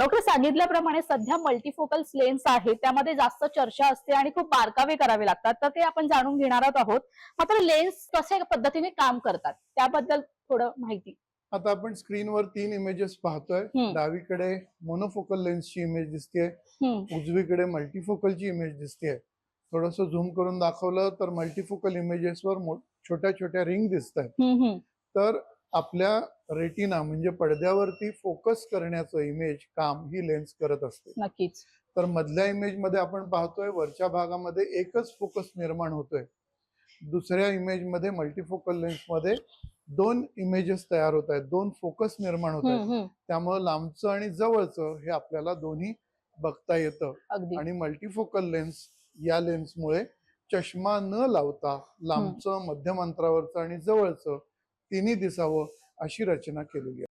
Doctor सांगितल्याप्रमाणे सध्या multifocal lens आहे त्यामध्ये जास्त चर्चा असते आणि खूप बारकावे करावे लागतात. तर ते आपण जाणून घेणारच आहोत. मात्र लेन्स कशा पद्धतीने काम करतात त्याबद्दल थोडं माहिती. आता आपण स्क्रीनवर तीन इमेजेस पाहतोय. डावीकडे मोनोफोकल लेन्सची इमेज दिसते उजवीकडे मल्टीफोकलची इमेज दिसते थोडस झूम करून दाखवलं तर मल्टीफोकल इमेजेसवर छोट्या छोट्या रिंग दिसत आहेत. तर आपल्या रेटिना म्हणजे पडद्यावरती फोकस करण्याचं इमेज काम ही लेन्स करत असते. नक्कीच. तर मधल्या इमेजमध्ये आपण पाहतोय वरच्या भागामध्ये एकच फोकस निर्माण होतोय. दुसऱ्या इमेजमध्ये मल्टीफोकल लेन्समध्ये दोन इमेजेस तयार होत आहेत दोन फोकस निर्माण होत आहेत. त्यामुळे लांबचं आणि जवळचं हे आपल्याला दोन्ही बघता येतं. आणि मल्टीफोकल लेन्स या लेन्समुळे चष्मा न लावता लांबचं मध्यम अंतरावरचं आणि जवळचं तिन्ही दिसावं अशी रचना केलेली आहे.